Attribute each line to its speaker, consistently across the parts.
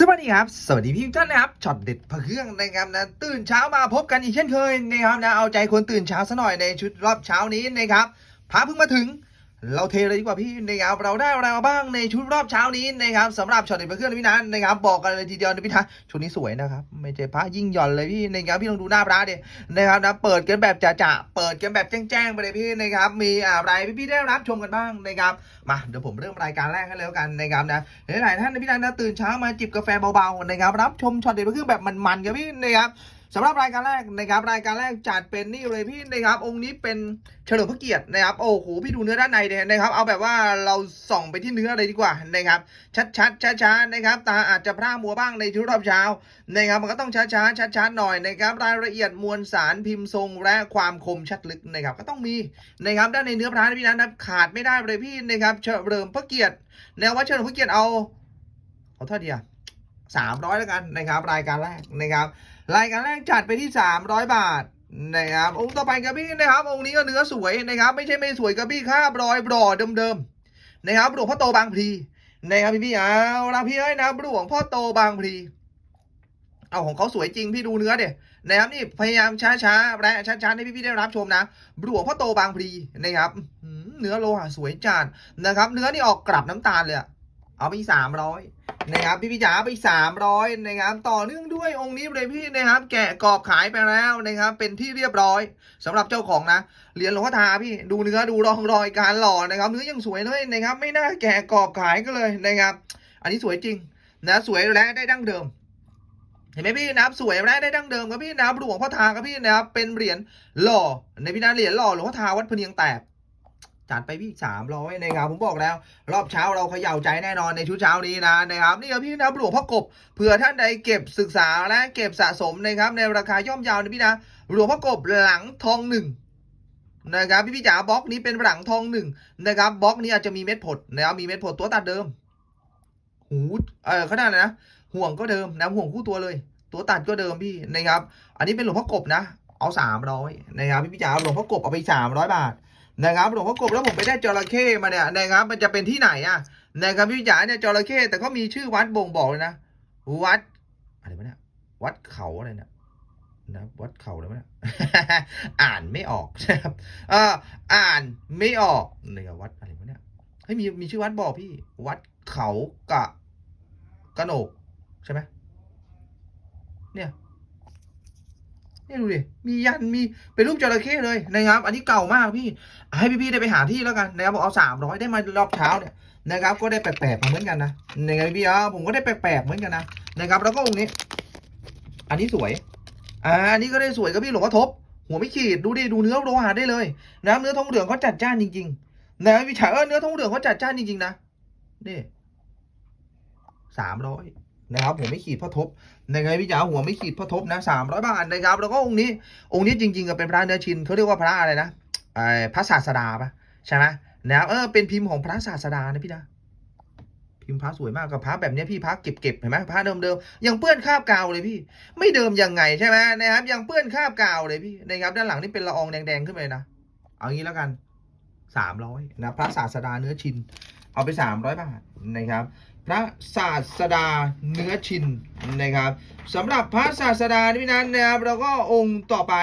Speaker 1: สวัสดีครับ สวัสดีพี่ทุกท่านนะครับช็อตเด็ดพระเครื่องนะครับนะตื่นเช้ามาพบกันอีกเช่นเคยนะครับนะเอาใจคนตื่นเช้าซะหน่อยในชุดรอบเช้านี้นะครับพาเพิ่งมาถึง เราเทเลยดีกว่าพี่นะครับเราได้อะไรมาบ้างในชุดรอบเช้านี้นะครับสำหรับช็อตเด็ดเครื่องนพี่นันนะครับบอกกันเลยทีเดียวนะพี่ทันชุดนี้สวยนะครับไม่ใช่พระยิ่งหย่อนเลยพี่นะครับพี่ลองดูหน้าพระเดินะครับนะเปิดกันแบบจ่าๆเปิดกันแบบแจ้งๆไปเลยพี่นะครับมีอะไรพี่ๆได้รับชมกันบ้างนะครับมาเดี๋ยวผมเริ่มรายการแรกให้แล้วกันนะครับนะหลายๆท่านนะพี่นันนะตื่นเช้ามาจิบกาแฟเบาๆนะครับรับชมช็อตเด็ดเครื่องแบบมันๆครับพี่นะครับ สำหรับรายการแรกนะครับรายการแรกจัดเป็นนี่เลยพี่นะครับองค์นี้เป็นเฉลิมพระเกียรตินะครับโอ้โหพี่ดูเนื้อด้านในเนี่ยนะครับ เอาแบบว่าเราส่องไปที่เนื้อเลยดีกว่านะครับชัดๆช้าๆนะครับตาอาจจะพร่ามัวบ้างในชุดรอบเช้านะครับมันก็ต้องช้าๆชัดๆหน่อยนะครับรายละเอียดมวลสารพิมพ์ทรงและความคมชัดลึกนะครับก็ต้องมีนะครับด้านในเนื้อพระนพี่นัทนะขาดไม่ได้เลยพี่นะครับเฉลิมพระเกียรติแนวว่าเฉลิมพระเกียรติเอาเอาเท่าเดียวสามร้อยแล้วกันนะครับรายการแรกนะครับ รายการแรกจัดไปที่สามร้อยบาทนะครับองค์ต่อไปครับพี่นะครับ องค์นี้ก็เนื้อสวยนะครับ ไม่ใช่ไม่สวยครับพี่ค่าบรอยบรอเดิมๆนะครับหลวงพ่อโตบางพลีนะครับพี่พี่เอาละพี่เอ้ยนะหลวงพ่อโตบางพลีเอาของเขาสวยจริงพี่ดูเนื้อเดี๋ยนะครับนี่พยายามช้าๆและช้าๆให้พี่ๆได้รับชมนะหลวงพ่อโตบางพลีนะครับเนื้อโลหะสวยจัดนะครับ เนื้อนี่ออกกลับน้ำตาลเลยอะ เอาไปสามร้อยนะครับพี่พี่จ๋าไปสามร้อยนะครับต่อเนื่องด้วยองค์นี้เลยพี่นะครับ แกะกรอบขายไปแล้วนะครับ เป็นที่เรียบร้อยสำหรับเจ้าของนะเหรียญหลวงพ่อทาพี่ดูเนื้อดูรองรอยการหล่อนะครับเนื้อยังสวยเลยนะครับ ไม่น่าแกะกรอบขายก็เลยนะครับ อันนี้สวยจริงนะสวยและได้ดั้งเดิมเห็นไหมพี่นะครับสวยและได้ดั้งเดิมครับพี่นะครับหลวงพ่อทาครับพี่นะครับเป็นเหรียญหล่อในพี่นาเหรียญหล่อหลวงพ่อทาวัดพเนียงแตก จัดไปพี่สามร้อยนะครับผมบอกแล้ว รอบเช้าเราเขย่าใจแน่นอนในชุดเช้านี้นะนะครับนี่ครับพี่นะหลวงพ่อกบเผื่อท่านใดเก็บศึกษาและเก็บสะสมนะครับในราคาย่อมยาวนะพี่นะหลวงพ่อกบหลังทองหนึ่งนะครับพี่พี่จ๋าบล็อกนี้เป็นหลังทองหนึ่งนะครับบล็อกนี้อาจจะมีเม็ดผดนะครับมีเม็ดผดตัวตัดเดิม หูเออเขาได้นะ ห่วงก็เดิมนะห่วงคู่ตัวเลย ตัวตัดก็เดิมพี่นะครับ อันนี้เป็นหลวงพ่อกบนะ เอาสามร้อยนะครับพี่พี่จ๋าหลวงพ่อกบเอาไปสามร้อยบาท นะครับหลวงพ่อกบแล้วผมไปได้จระเข้มาเนี่ยนะครับ มันจะเป็นที่ไหนอะนะครับพี่จ๋าเนี่ยจระเข้แต่ก็มีชื่อวัดบ่งบอกเลยนะวัดอะไรวะเนี่ยวัดเขาอะไรเนี่ยนะวัดเขาอะไรวะเนี่ยอ่านไม่ออกนะครับเอ่าอ่านไม่ออกเนี่ยวัดอะไรวะเนี่ยเฮ้ยมีมีชื่อวัดบอกพี่ วัดเขากะกระโหนกใช่ไหมเนี่ย นี่ดูดิมียันมีเป็นรูปจระเข้เลยนะครับ อันนี้เก่ามากพี่ให้พี่ๆได้ไปหาที่แล้วกันนะครับผมเอาสามร้อยได้มารอบเช้าเนี่ยนะครับ ก็ได้แปลกๆมาเหมือนกันนะนะครับพี่อะผมก็ได้แปลกๆเหมือนกันนะนะครับ แล้วก็องค์นี้ อันนี้สวยอ่าอันนี้ก็ได้สวยกับพี่หลวงพ่อทบ หัวไม่ขีดดูดิดูเนื้อโลหะได้เลยนะเนื้อทองเหลืองเขาจัดจ้านจริงๆนะครับพี่ชาเออเนื้อทองเหลืองเขาจัดจ้านจริงๆนะนี่สามร้อย นะครับผมไม่ขีดพ่อทบนะครับพี่จ๋าหัวไม่ขีดพ่อทบนะสามร้อยบาทนะครับ แล้วก็องค์นี้ องค์นี้จริงๆก็เป็นพระเนื้อชินเขาเรียกว่าพระอะไรนะไอ้พระศาสดาปะใช่ไหมนะครับเออเป็นพิมพ์ของพระศาสดานะพี่นะพิมพ์พระสวยมากกับพระแบบนี้พี่พระเก็บๆเห็นไหมพระเดิมๆยังเปื้อนคราบกาวเลยพี่ ไม่เดิมยังไงใช่ไหมนะครับยังเปื้อนคราบกาวเลยพี่นะครับด้านหลังนี่เป็นละอองแดงๆขึ้นไปนะเอางี้แล้วกันสามร้อยนะพระศาสดาเนื้อชินเอาไปสามร้อยบาทนะครับ พระศาสดาเนื้อชินนะครับสำหรับพระศาสดานี่พี่นันนะครับแล้วก็องค์ต่อไป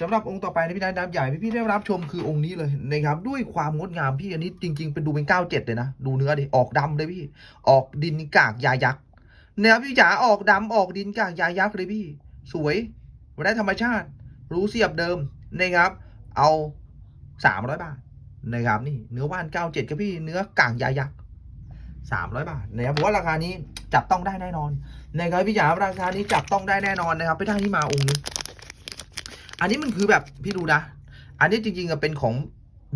Speaker 1: สำหรับองค์ต่อไปนะพี่นันดำใหญ่พี่พี่ได้รับชมคือองค์นี้เลยนะครับด้วยความงดงามพี่อันนี้จริง ๆ เป็นดูเป็นเก้าเจ็ดเลยนะดูเนื้อดิออกดำเลยพี่ ออกดินกากยายักษ์นะครับพี่จ๋าออกดำออกดินกากยายักษ์เลยพี่ สวยได้ธรรมชาติ รู้เสียบเดิมนะครับ เอาสามร้อยบาทนะครับนี่เนื้อว่านเก้าเจ็ดครับพี่เนื้อกากยายักษ์ สามร้อยบาทนะครับผมว่าราคานี้จับต้องได้แน่นอนนะครับพี่จ๋าราคานี้จับต้องได้แน่นอนนะครับไปได้ที่มาองค์นึงอันนี้มันคือแบบพี่ดูนะ อันนี้จริงๆอะเป็นของ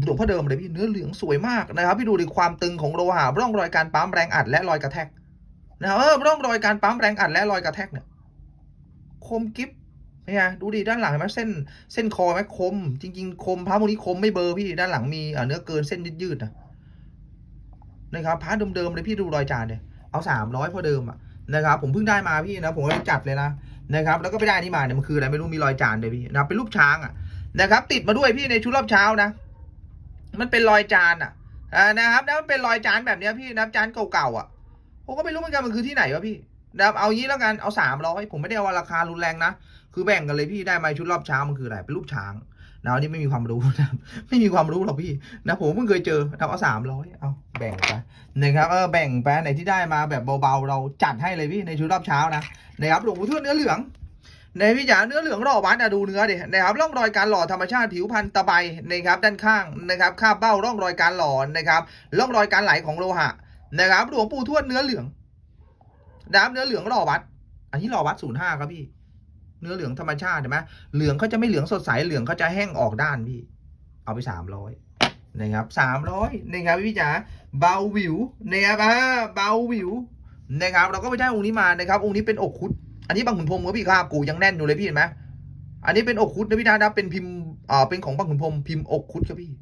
Speaker 1: หลวงพ่อเดิมเลยพี่เนื้อเหลืองสวยมากนะครับ พี่ดูดิความตึงของโลหะร่องรอยการปั๊มแรงอัดและรอยกระแทกนะครับเออร่องรอยการปั๊มแรงอัดและรอยกระแทกเนี่ยคมกิฟเนี่ยดูดิด้านหลังเห็นไหมเส้นเส้นคอไหมคม จริง ๆ คมพระพวกนี้คมไม่เบอร์พี่ด้านหลังมีเนื้อเกินเส้นยืดๆนะ นะครับพาร์ทเดิมๆเลยพี่ดูรอยจานเนี่ยเอาสามร้อยพอเดิมอะนะครับผมเพิ่งได้มาพี่นะผมก็เลยจัดเลยนะนะครับแล้วก็ไปได้นี่มาเนี่ยมันคืออะไรไม่รู้มีรอยจานเลยพี่นะเป็นรูปช้างอะนะครับติดมาด้วยพี่ในชุดรอบเช้านะ มันเป็นรอยจานอะนะครับแล้วมันเป็นรอยจานแบบเนี้ยพี่นะจานเก่าๆอะผมก็ไม่รู้เหมือนกันมันคือที่ไหนวะพี่นะครับเอางี้แล้วกันเอาสามร้อยผมไม่ได้เอาราคารุนแรงนะคือแบ่งกันเลยพี่ได้ไหมชุดรอบเช้ามันคืออะไรเป็นรูปช้าง นะอันนี้ไม่มีความรู้นะไม่มีความรู้หรอกพี่นะผมเพิ่งเคยเจอนะเอาสามร้อยเอาแบ่งไปนะครับเออแบ่งไปไหนที่ได้มาแบบเบาๆเราจัดให้เลยพี่ในชุดรอบเช้านะนะครับหลวงปู่ทวดเนื้อเหลืองในพี่จ๋าเนื้อเหลืองหล่อวัดอะดูเนื้อดินะครับร่องรอยการหล่อธรรมชาติผิวพันธุ์ตะไบนะครับด้านข้างนะครับคาบเบ้าร่องรอยการหล่อนะครับร่องรอยการไหลของโลหะนะครับหลวงปู่ทวดเนื้อเหลืองนะครับเนื้อเหลืองหล่อวัด อันนี้หล่อวัดศูนย์ห้าครับพี่ เนื้อเหลืองธรรมชาติเห็นไหมเหลืองเขาจะไม่เหลืองสดใสเหลืองเขาจะแห้งออกด้านพี่ เอาไปสามร้อยนะครับสามร้อยนะครับพี่จ๋าเบาวิวนะครับอ่าเบาวิวนะครับ เราก็ไปได้องค์นี้มานะครับ องค์นี้เป็นอกคุด อันนี้บางขุนพรมครับพี่ครับกูยังแน่นอยู่เลยพี่เห็นไหมอันนี้เป็นอกคุดนะพี่ดานะเป็นพิมพ์อ่าเป็นของบางขุนพรมพิมพ์อกคุดครับพี่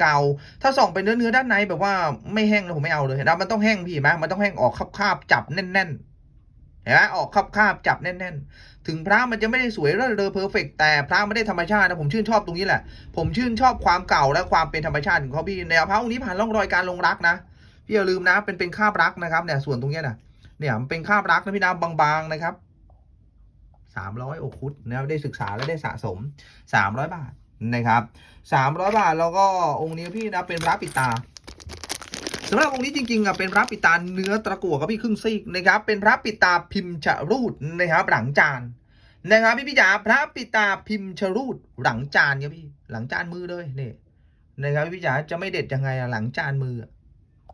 Speaker 1: เก่าถ้าส่องไปเนื้อเนื้อด้านในแบบว่าไม่แห้งนะผมไม่เอาเลยนะมันต้องแห้งพี่เห็นไหมมันต้องแห้งออกคาบๆจับแน่นๆ นไหมออกคาบๆจับแน่น ๆ ถึงพระมันจะไม่ได้สวยเลิศเลอเพอร์เฟกแต่พระไม่ได้ธรรมชาตินะผมชื่นชอบตรงนี้แหละ ผมชื่นชอบความเก่าและความเป็นธรรมชาติของเขาพี่แนวพระองค์นี้ผ่านร่องรอยการลงรักนะพี่อย่าลืมนะเป็นเป็นคาบรักนะครับเนี่ยส่วนตรงนี้นะเนี่ยมันเป็นคาบรักนะพี่นะบางๆนะครับสามร้อยโอคุดนะครับได้ศึกษาและได้สะสมสามร้อยบาทนะครับสามร้อยบาทแล้วก็องค์นี้พี่นะเป็นพระปิดตา สำหรับองค์นี้จริงๆอะเป็นพระปิตาเนื้อตะกั่วครับพี่ครึ่งซีกนะครับเป็นพระปิตาพิมพ์ชรูดนะครับหลังจานนะครับพี่พี่จ๋าพระปิตาพิมพ์ชรูดหลังจานครับพี่หลังจานมือเลยนี่นะครับพี่จ๋าจะไม่เด็ดยังไงอะหลังจานมือ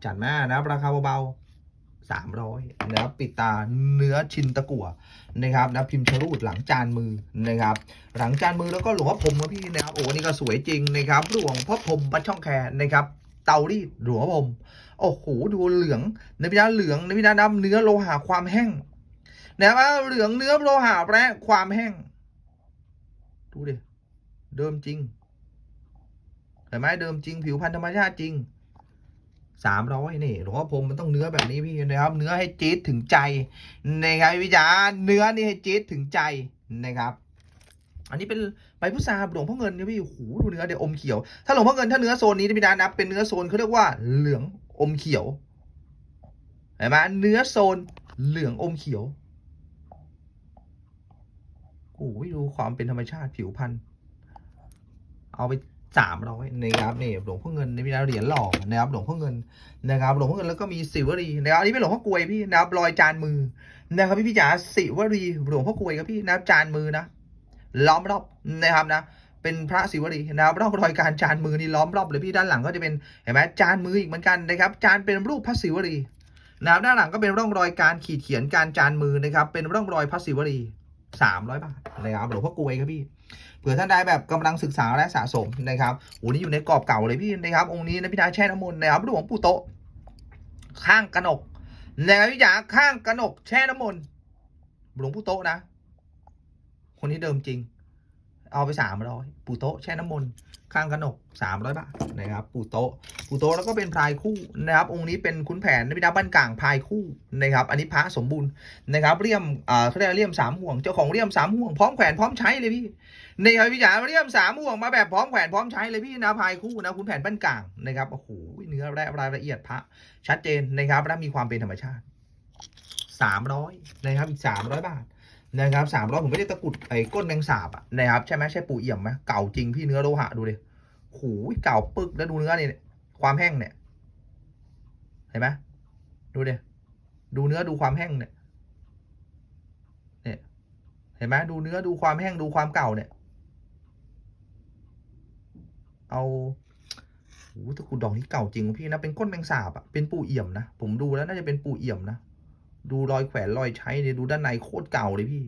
Speaker 1: จัดมานะราคาเบาๆสามร้อยนะครับปิตาเนื้อชินตะกั่วนะครับนะพิมพ์ชรูดหลังจานมือนะครับหลังจานมือแล้วก็หลวงพ่อพรมครับพี่นะครับโอ้นี่ก็สวยจริงนะครับหลวงพ่อพรมวัดช่องแคนะครับเตารีดหลวงพ่อพรม โอ้โหดูเหลืองนะพี่จ๋าเหลืองนะพี่จ๋าดำเนื้อโลหะความแห้งนะว่าเหลืองเนื้อโลหะและความแห้ง ดูดิเดิมจริงเห็นไหมเดิมจริงผิวพรรณธรรมชาติจริงสามร้อยนี่หลวงพ่อพรมมันต้องเนื้อแบบนี้พี่นะครับ เนื้อให้จี๊ดถึงใจนะครับพี่จ๋าเนื้อนี่ให้จี๊ดถึงใจนะครับ อันนี้เป็นใบพุทราหลวงพ่อเงินเนี่ยพี่โอ้โหดูเนื้อเดี๋ยวอมเขียว ถ้าหลวงพ่อเงินถ้าเนื้อโซนนี้นะพี่ดานับเป็นเนื้อโซนเขาเรียกว่าเหลือง อมเขียวเห็นไหมเนื้อโซนเหลืองอมเขียวโอ้ยดูความเป็นธรรมชาติผิวพันธุ์เอาไปสามร้อยนะครับนี่หลวงพ่อเงินในพิธาเหรียญหล่อนะครับหลวงพ่อเงินนะครับหลวงพ่อเงินแล้วก็มีสิวรีนะครับอันนี้เป็นหลวงพ่อกลวยพี่นะครับรอยจานมือนะครับพี่พี่จ๋าสิวรีหลวงพ่อกลวยครับพี่นะครับจานมือนะล้อมรอบนะครับนะ เป็นพระศิวรีนะครับร่องรอยการจานมือนี่ล้อมรอบเลยพี่ด้านหลังก็จะเป็นเห็นไหมจานมืออีกเหมือนกันนะครับจานเป็นรูปพระศิวรีนะครับด้านหลังก็เป็นร่องรอยการขีดเขียนการจานมือนะครับเป็นร่องรอยพระศิวรีสามร้อยบาทนะครับหลวงพ่อกลวยครับพี่เผื่อท่านใดแบบกำลังศึกษาและสะสมนะครับโอ้นี่อยู่ในกรอบเก่าเลยพี่นะครับองค์นี้นะพี่ดาแช่น้ำมนต์นะครับหลวงปู่โตข้างกระหนกนะครับพี่จ๋าข้างกระหนกแช่น้ำมนต์หลวงปู่โตนะ คนนี้เดิมจริง เอาไปสามร้อยปูโตะแช่น้ำมนต์ข้างกระหนกสามร้อยบาทนะครับปูโตะปูโตะแล้วก็เป็นพายคู่นะครับองค์นี้เป็นขุนแผนนะพี่ดาบ้านกลางพายคู่นะครับอันนี้พระสมบูรณ์นะครับเลี่ยมอ่าเขาเรียกเลี่ยมสามห่วงเจ้าของเลี่ยมสามห่วงพร้อมแขวนพร้อมใช้เลยพี่นี่ครับพี่จ๋าเลี่ยมสามห่วงมาแบบพร้อมแขวนพร้อมใช้เลยพี่นะพายคู่นะคุณแผนบ้านกลางนะครับโอ้โหเนื้อแร่รายละเอียดพระชัดเจนนะครับและมีความเป็นธรรมชาติสามร้อยนะครับอีกสามร้อยบาท นะครับสามร้อยผมไม่ได้ตะกรุดไอ้ก้นแมงสาบอะนะครับใช่ไหมใช่ปูเอี่ยมไหมเก่าจริงพี่เนื้อโลหะดูดิโอ้โหเก่าปึกแล้วดูเนื้อนี่ความแห้งเนี่ย เห็นไหมดูดิดูเนื้อดูความแห้งเนี่ยเห็นไหมดูเนื้อดูความแห้งดูความเก่าเนี่ย เอาโอ้ตะกรุดดอกนี้เก่าจริงพี่นะเป็นก้นแมงสาบอะเป็นปูเอี่ยมนะผมดูแล้วน่าจะเป็นปูเอี่ยมนะ ดูรอยแขวนรอยใช้เนี่ยดูด้านในโคตรเก่าเลยพี่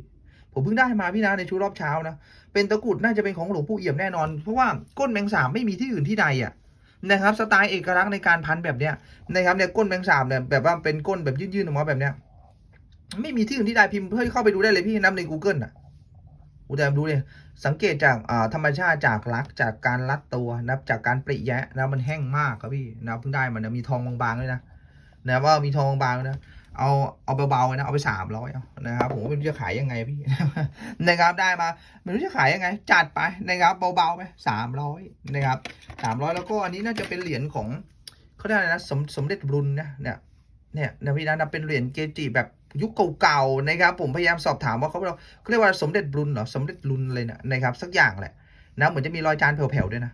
Speaker 1: ผมเพิ่งได้มาพี่นะในชุดรอบเช้านะ เป็นตะกรุดน่าจะเป็นของหลวงปู่เอี่ยมแน่นอน เพราะว่าก้นแมงสาบไม่มีที่อื่นที่ใดอะนะครับสไตล์เอกลักษณ์ในการพันแบบเนี้ยนะครับเนี่ยก้นแมงสาบเนี่ยแบบว่าเป็นก้นแบบยื่นๆออกมาแบบเนี้ยไม่มีที่อื่นที่ใดพิมพ์เพื่อเข้าไปดูได้เลยพี่นับใน Google อะอุดมดูเลยสังเกตจากธรรมชาติจากรักจากการรัดตัวนับจากการปริแยะนะมันแห้งมากครับพี่นะเพิ่งได้มันนะมีทองบางๆด้วยนะนะว่ามีทองบางๆนะ เอาเอาเบาๆนะเอาไปสามร้อยนะครับผมไม่รู้จะขายยังไงพี่นะครับได้มาไม่รู้จะขายยังไง จัดไปนะครับเบาๆไปสามร้อยนะครับสามร้อยแล้วก็อันนี้น่าจะเป็นเหรียญของเขาเรียกอะไรนะสมสมเด็จบรุนนะเนี่ยเนี่ยนะพี่นะนะเป็นเหรียญเกจิแบบยุคเก่าๆนะครับ ผมพยายามสอบถามว่าเขาเขาเรียกว่าสมเด็จรุนเหรอสมเด็จรุนเลยนะนะครับสักอย่างแหละนะเหมือนจะมีรอยจานแผ่วๆด้วยนะ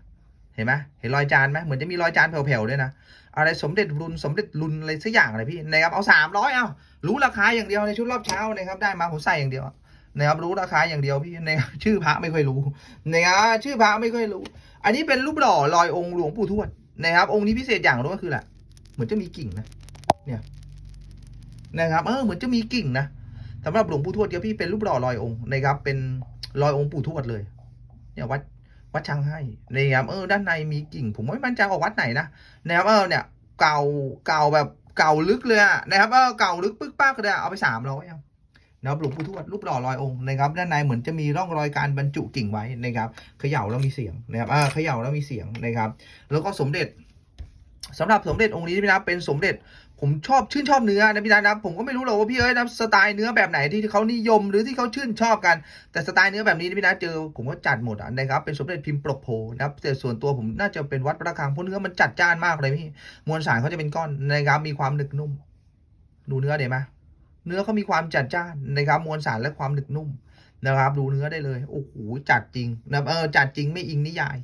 Speaker 1: เห็นไหมเห็นรอยจานไหมเหมือนจะมีรอยจานแผ่วๆด้วยนะ อะไรสมเด็จรุนสมเด็จรุนอะไรสักอย่างอะไรพี่นะครับเอาสามร้อยเอารู้ราคาอย่างเดียวในชุดรอบเช้านะครับได้มาผมใส่อย่างเดียวนะครับรู้ราคาอย่างเดียวพี่นะครับชื่อพระไม่ค่อยรู้นะครับชื่อพระไม่ค่อยรู้ อันนี้เป็นรูปหล่อลอยองค์หลวงปู่ทวดนะครับ องค์นี้พิเศษอย่างรู้ก็คือแหละเหมือนจะมีกิ่งนะเนี่ยนะครับเออเหมือนจะมีกิ่งนะสำหรับหลวงปู่ทวดเดี๋ยวพี่เป็นรูปหล่อลอยองค์นะครับเป็นลอยองค์ปู่ทวดเลยเนี่ยวัด วัดช้างให้นะครับเออด้านในมีกิ่ง ผมไม่มั่นใจว่าวัดไหนนะนะครับเออเนี่ยเก่าเก่าแบบเก่าลึกเลยอะนะครับเออเก่าลึกปึ๊กปักเลยเอาไปสามร้อยนะครับหลวงปู่ทวดรูปหล่อลอยองค์นะครับด้านในเหมือนจะมีร่องรอยการบรรจุกิ่งไว้นะครับเขย่าแล้วมีเสียงนะครับเออเขย่าแล้วมีเสียงนะครับ แล้วก็สมเด็จสำหรับสมเด็จองค์นี้พี่นะเป็นสมเด็จ ผมชอบชื่นชอบเนื้อนะพี่นะนะผมก็ไม่รู้หรอกว่าพี่เอ้ยนะสไตล์เนื้อแบบไหนที่เขานิยมหรือที่เขาชื่นชอบกัน แต่สไตล์เนื้อแบบนี้นะพี่นะเจอผมก็จัดหมดอะนะครับเป็นสมเด็จพิมพ์ปลกโพนะครับแต่ส่วนตัวผมน่าจะเป็นวัดประคังเพราะเนื้อมันจัดจ้านมากเลยพี่มวลสารเขาจะเป็นก้อนนะครับมีความหนึบนุ่ม ดูเนื้อเดี๋ยวไหมเนื้อเขามีความจัดจ้านนะครับ มวลสารและความหนึบนุ่มนะครับ ดูเนื้อได้เลยโอ้โหจัดจริงนะเออจัดจริงไม่อิงนิยาย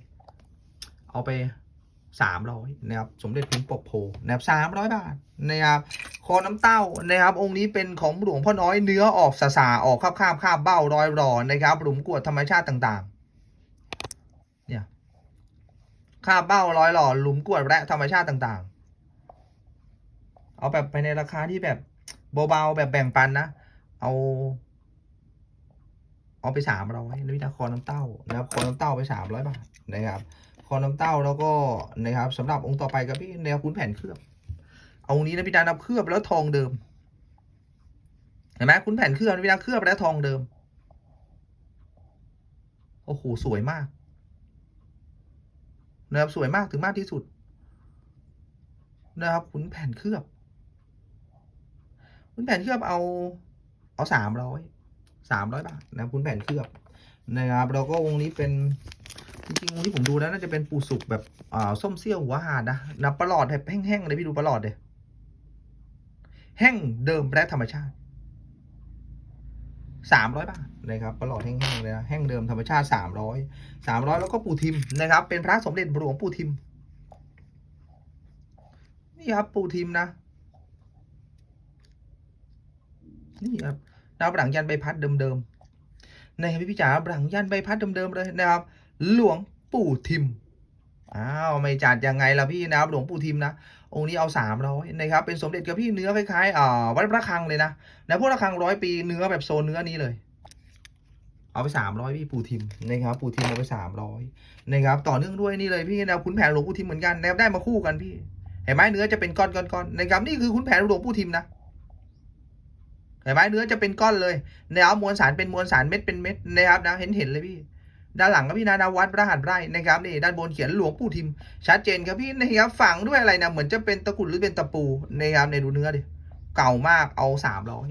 Speaker 1: เอาไปสามร้อยนะครับ สมเด็จพิมพ์ปกโพนะครับสามร้อยบาท นะครับคอน้ำเต้านะครับ องค์นี้เป็นของหลวงพ่อน้อยเนื้อออกสาสาออกคาบคาบคาบเบ้ารอยรอนะครับ หลุมกวดธรรมชาติต่างๆ เนี่ยคาบเบ้ารอยหล่อหลุมกวดและธรรมชาติต่างๆ เอาแบบไปในราคาที่แบบเบาๆแบบแบ่งปันนะ เอาเอาไปสามร้อยนะพี่นะคอน้ำเต้านะครับคอน้ำเต้าไปสามร้อยบาทนะครับคอน้ำเต้าแล้วก็นะครับสำหรับองค์ต่อไปครับพี่แนวคุ้นแผ่นเคลือบ เอานี้นะพี่ดานับเคลือบแล้วทองเดิมเห็นไหมคุ้นแผ่นเคลือบนะพี่ดาเคลือบแล้วทองเดิมโอ้โหสวยมากนะครับสวยมากถึงมากที่สุด นะครับขุนแผ่นเคลือบขุนแผ่นเคลือบเอาเอาสามร้อยสามร้อยบาทนะครับขุนแผ่นเคลือบนะครับแล้วก็องค์นี้เป็นจริงๆองค์ที่ผมดูแล้วน่าจะเป็นปูสุกแบบอ่าส้มเซี่ยวหัวหาดนะนับประหลอดแบบแห้งๆเลยพี่ดูประหลอดเลย แห้งเดิมและธรรมชาติสามร้อยบาทนะครับประหลอดแห้งๆเลยนะแห้งเดิมธรรมชาติสามร้อยสามร้อยแล้วก็ปูทิมนะครับ เป็นพระสมเด็จหลวงปู่ทิม นี่ครับปูทิมนะ นี่ครับดาวหลังยันใบพัดเดิมๆในะครับพี่จ๋าหลังยันใบพัดเดิมๆเลยนะครับ หลวงปู่ทิม อ้าวไม่จัดยังไงล่ะพี่นะครับหลวงปู่ทิมนะองค์นี้เอาสามร้อยนะครับเป็นสมเด็จกับพี่เนื้อคล้ายๆอ่าวัดพระฆังเลยนะนะพวกระฆังร้อยปีเนื้อแบบโซนเนื้อนี้เลย เอาไปสามร้อยพี่ปู่ทิมนะครับปู่ทิมเอาไปสามร้อยนะครับต่อเนื่องด้วยนี่เลยพี่นะขุนแผนหลวงปู่ทิมเหมือนกันนะครับได้มาคู่กันพี่เห็นไหมเนื้อจะเป็นก้อนๆๆนะครับนี่คือขุนแผนหลวงปู่ทิมนะเห็นไหมเนื้อจะเป็นก้อนเลยนะครับมวลสารเป็นมวลสารเม็ดเป็นเม็ดนะครับนะเห็นเห็นเลยพี่ ด้านหลังก็พี่นานาวัดพระหัตถ์ไร่นะครับนี่ด้านบนเขียนหลวงปู่ทิม ชัดเจนครับพี่นะครับฝังด้วยอะไรนะเหมือนจะเป็นตะกุดหรือเป็นตะปูนะครับในดูเนื้อดิเก่ามากเอาสามร้อย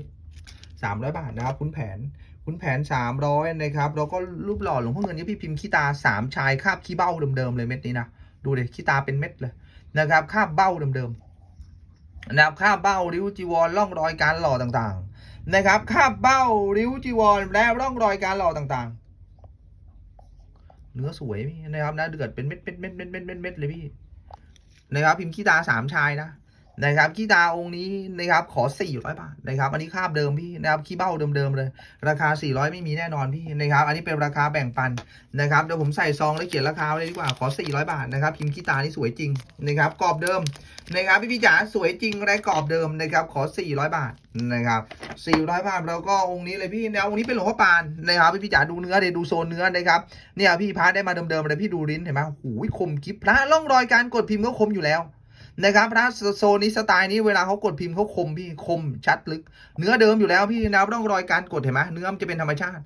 Speaker 1: สามร้อยบาทนะครับคุณแผนคุณแผนสามร้อยนะครับแล้วก็รูปหล่อหลวงพ่อเงินนี่พี่พิมพ์ขี้ตาสามชายคาบขี้เบ้าเดิมๆเลยเม็ดนี้นะดูเลยขี้ตาเป็นเม็ดเลยนะครับคาบเบ้าเดิมๆนะครับคาบเบ้าริ้วจีวรร่องรอยการหล่อต่างๆนะครับคาบเบ้าริ้วจีวรและร่องรอยการหล่อต่างๆ เนื้อสวยมีนะครับนะเดือดเป็นเม็ดเม็ดเม็ดเม็ดเม็ดเม็ดเม็ดเลยพี่นะครับพิมพ์ขี้ตาสามชายนะ นะครับขี้ตาองค์นี้นะครับขอสี่ร้อยบาทนะครับอันนี้คาบเดิมพี่นะครับขี้เบ้าเดิมๆเลย ราคาสี่ร้อยไม่มีแน่นอนพี่นะครับอันนี้เป็นราคาแบ่งปันนะครับเดี๋ยวผมใส่ซองแล้วเขียนราคาไว้เลยดีกว่าขอสี่ร้อยบาทนะครับพิมพ์ขี้ตานี่สวยจริงนะครับกรอบเดิมนะครับพี่พี่จ๋าสวยจริงและกรอบเดิมนะครับขอสี่ร้อยบาทนะครับสี่ร้อยบาทแล้วก็องค์นี้เลยพี่แนวองค์นี้เป็นหลวงพ่อปานนะครับพี่พี่จ๋าดูเนื้อเดี๋ยวดูโซนเนื้อนะครับเนี่ยพี่พาได้มาเดิมๆเลยพี่ดูลิ้นเห็นไหมหูยคมกิบพระร่องรอยการกดพิมพ์ก็คมอยู่แล้ว นะครับพระโซนี้สไตล์นี้เวลาเขากดพิมพ์เขาคมพี่คมชัดลึก เนื้อเดิมอยู่แล้วพี่นะร่องรอยการกดเห็นไหมเนื้อมันจะเป็นธรรมชาติ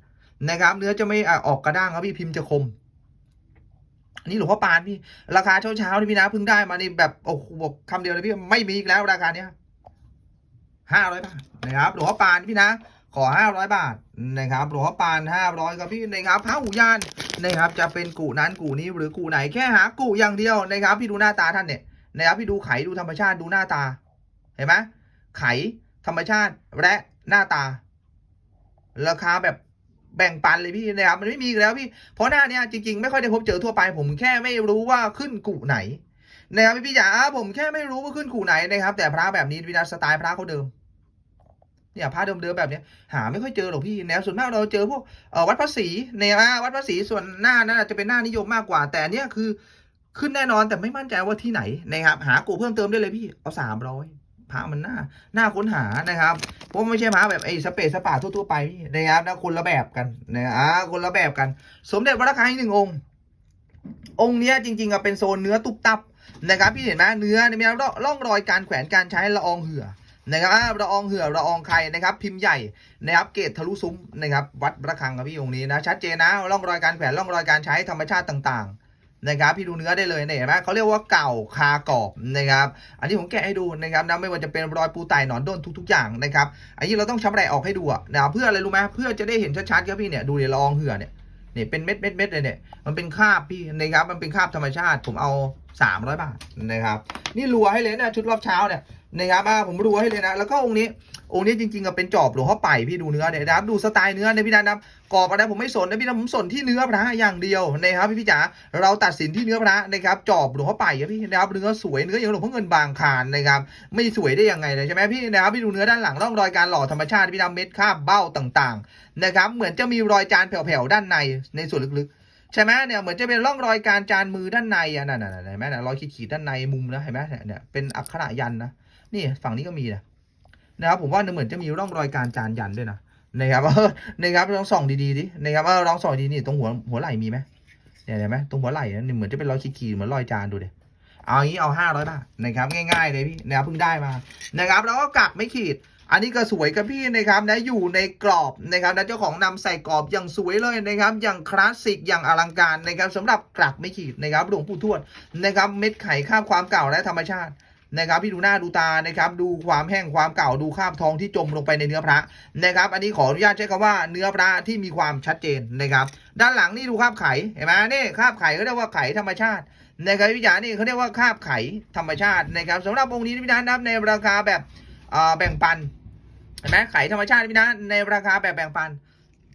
Speaker 1: นะครับ เนื้อจะไม่ออกกระด้างครับพี่พิมพ์จะคมนนี้หลวงพ่อปานพี่ ราคาเช้าๆนี่พี่นะเพิ่งได้มานี่แบบโอ้โหบอกคำเดียวเลยพี่ไม่มีอีกแล้วราคาเนี้ยห้าร้อยบาทนะครับหลวงพ่อปานพี่นะ ขอห้าร้อยบาทนะครับหลวงพ่อปานห้าร้อยครับพี่นะครับพระหูยานนะครับ จะเป็นกูนั้นกูนี้หรือกูไหนแค่หากูอย่างเดียวนะครับ พี่ดูหน้าตาท่านเนี่ย นะครับพี่ดูไขดูธรรมชาติดูหน้าตา เห็นไหมไขธรรมชาติและหน้าตา ราคาแบบแบ่งปันเลยพี่นะครับมันไม่มีแล้วพี่เพราะหน้าเนี้ยจริงๆไม่ค่อยได้พบเจอทั่วไป ผมแค่ไม่รู้ว่าขึ้นกู่ไหนนะครับพี่พี่จ๋าผมแค่ไม่รู้ว่าขึ้นกู่ไหนนะครับ แต่พระแบบนี้วินาสไตล์พระเขาเดิมเนี่ยพระเดิมๆแบบเนี้ยหาไม่ค่อยเจอหรอกพี่แนวส่วนมากเราเจอพวกวัดพระศรีเนี่ยอ่าวัดพระศรีส่วนหน้านั้นอาจะเป็นหน้านิยมมากกว่า แต่เนี้ยคือ ขึ้นแน่นอนแต่ไม่มั่นใจว่าที่ไหนนะครับ หากูเพิ่มเติมได้เลยพี่เอาสามร้อยพระมันหน้าหน้าค้นหานะครับเพราะมันไม่ใช่พระแบบไอ้สเปซสปาทั่วๆไปพี่นะครับนะคนละแบบกันนะอ่าคนละแบบกัน สมเด็จพระราคาอีกหนึ่งองค์ องค์เนี้ยจริงๆอะเป็นโซนเนื้อตุบตับนะครับ พี่เห็นไหมเนื้อเนี่ยมีร่องรอยการแขวนการใช้ละอองเหือนะครับละอองเหือละอองไข่นะครับ พิมพ์ใหญ่นะครับ เกตทะลุซุ้มนะครับ วัดระฆังครับพี่องค์นี้นะชัดเจนนะร่องรอยการแขวนร่องรอยการใช้ธรรมชาติต่าง นะครับพี่ดูเนื้อได้เลยเนี่ยเห็นไหมเขาเรียกว่าเก่าคากรอบนะครับอันนี้ผมแกะให้ดูนะครับนะไม่ว่าจะเป็นรอยปูไตหนอนด้นทุก ๆ อย่างนะครับอันนี้เราต้องชำแหละออกให้ดูนะเพื่ออะไรรู้ไหมเพื่อจะได้เห็นชัดๆครับพี่เนี่ยดูเดี๋ยวละอองเหือเนี่ยเนี่ยเป็นเม็ดเม็ดเม็ดเลยเนี่ยมันเป็นคาบพี่นะครับมันเป็นคาบธรรมชาติผมเอา 300 บาทนะครับนี่รัวให้เลยนะชุดรอบเช้าเนี่ย นะครับอ่าผมรัวให้เลยนะ แล้วก็องค์นี้ องค์นี้จริงๆอะเป็นจอบหลวงพ่อไปพี่ดูเนื้อเนี่ยนะครับดูสไตล์เนื้อเนี่ยพี่นันนะครับกรอบอะไรผมไม่สนนะพี่นะผมสนที่เนื้อพระอย่างเดียวนะครับพี่พี่จ๋าเราตัดสินที่เนื้อพระนะครับจอบหลวงพ่อไปพี่นะครับเนื้อสวยเนื้ออย่างหลวงพ่อเงินบางคานนะครับไม่สวยได้ยังไงเลยใช่ไหมพี่นะครับพี่ดูเนื้อด้านหลังร่องรอยการหล่อธรรมชาติพี่นำเม็ดคาบเบ้าต่างๆนะครับเหมือนจะมีรอยจานแผ่วๆด้านในในส่วนลึกๆใช่ไหมเนี่ยเหมือนจะเป็นร่องรอยการจานมือด้านในอะนั่นๆๆเห็นไหมนะรอยขีดๆด้านในมุมนะเห็นไหมเนี่ยเป็นอักขระยันนะ นี่ฝั่งนี้ก็มีนะนะครับผมว่าเหมือนจะมีร่องรอยการจานยันด้วยนะนะครับนะครับลองส่องดีๆดินะครับเออลองส่องดีๆนี่ตรงหัวหัวไหล่มีไหมเนี่ยเห็นไหมตรงหัวไหล่นะนี่เหมือนจะเป็นรอยขีดๆเหมือนรอยจานดูดิเอาอย่างนี้เอาห้าร้อยบาทนะครับง่ายๆเลยพี่นะครับเพิ่งได้มานะครับแล้วก็กักไม่ขีด อันนี้ก็สวยครับพี่นะครับนะอยู่ในกรอบนะครับนะเจ้าของนำใส่กรอบอย่างสวยเลยนะครับอย่างคลาสสิกอย่างอลังการนะครับสำหรับกลักไม่ขีดนะครับหลวงปู่ทวดนะครับเม็ดไข่คาบความเก่าและธรรมชาติ นะครับพี่ดูหน้าดูตานะครับดูความแห้งความเก่าดูคราบทองที่จมลงไปในเนื้อพระนะครับ อันนี้ขออนุญาตใช้คำว่าเนื้อพระที่มีความชัดเจนนะครับ ด้านหลังนี่ดูคราบไข่เห็นไหมนี่คราบไข่เขาเรียกว่าไข่ธรรมชาตินะครับพี่จ๋านี่เขาเรียกว่าคราบไข่ธรรมชาตินะครับสำหรับองค์นี้พี่นันนับในราคาแบบแบ่งปันเห็นไหมไข่ธรรมชาติพี่นะในราคาแบบแบ่งปัน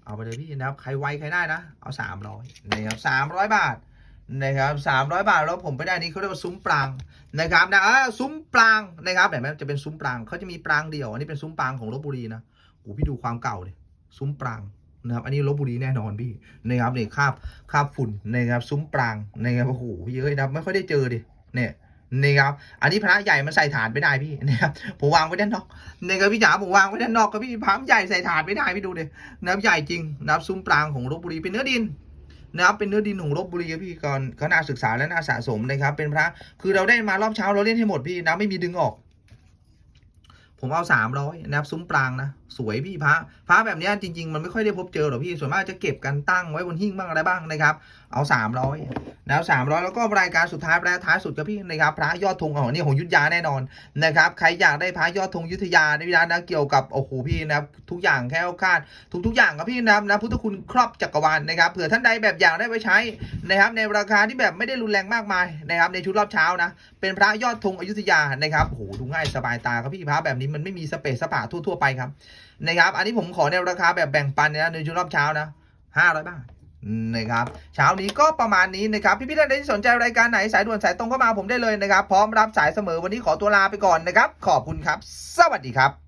Speaker 1: เอาไปเลยพี่นะครับใครไวใครได้นะ เอาสามร้อยนะครับสามร้อยบาท นะครับสามร้อยบาทแล้วผมไปได้นี่เขาเรียกว่าซุ้มปรางนะครับนะซุ้มปรางนะครับเห็นไหมจะเป็นซุ้มปรางเขาจะมีปรางเดี่ยวอันนี้เป็นซุ้มปรางของลบบุรีนะโอ้พี่ดูความเก่าเลยซุ้มปรางนะครับอันนี้ลบบุรีแน่นอนพี่นะครับเนี่ยคาบคาบฝุ่นนะครับซุ้มปรางนะครับโอ้โหพี่เอ้ยนะไม่ค่อยได้เจอดิเนี่ยนี่ครับอันนี้พระใหญ่มันใส่ฐานไม่ได้พี่นะครับผมวางไว้ด้านนอกนะครับพี่จ๋าผมวางไว้ด้านนอกครับพี่พระใหญ่ใส่ฐานไม่ได้พี่ดูดินะครับใหญ่จริงนะครับซุ้มปรางของลบบุรีเป็นเนื้อดิน นะครับเป็นเนื้อดินของลบบุรีพี่ก่อนก็น่าศึกษาและน่าสะสมนะครับ เป็นพระคือเราได้มารอบเช้าเราเล่นให้หมดพี่นะไม่มีดึงออก ผมเอาสามร้อยนะครับซุ้มปรางนะ สวยพี่พระพระแบบนี้จริง ๆ มันไม่ค่อยได้พบเจอหรอกพี่ส่วนมากจะเก็บกันตั้งไว้บนหิ้งบ้างอะไรบ้างนะครับ เอาสามร้อยนะครับสามร้อยแล้วก็รายการสุดท้ายรายท้ายสุดครับพี่นะครับพระยอดธงของนี่ของยุทธยาแน่นอนนะครับใครอยากได้พระยอดธงยุทธยาในวิญญาณนะเกี่ยวกับโอ้โหพี่นะครับทุกอย่างแค่คาดทุกทุกอย่างครับพี่นะครับนะพุทธคุณครอบจักรวาลนะครับเผื่อท่านใดแบบอยากได้ไปใช้นะครับในราคาที่แบบไม่ได้รุนแรงมากมายนะครับในชุดรอบเช้านะเป็นพระยอดธงอยุธยานะครับโอ้โหดูง่ายสบายตาครับพี่พระแบบนี้มันไม่มีสเปซสปาทั่วๆไปครับนะครับ อันนี้ผมขอในราคาแบบแบ่งปันนะในช่วงรอบเช้านะห้าร้อยบาทนะครับเช้านี้ก็ประมาณนี้นะครับพี่พี่ๆท่านใดที่สนใจรายการไหนสายด่วนสายตรงเข้ามาผมได้เลยนะครับ พร้อมรับสายเสมอวันนี้ขอตัวลาไปก่อนนะครับ ขอบคุณครับ สวัสดีครับ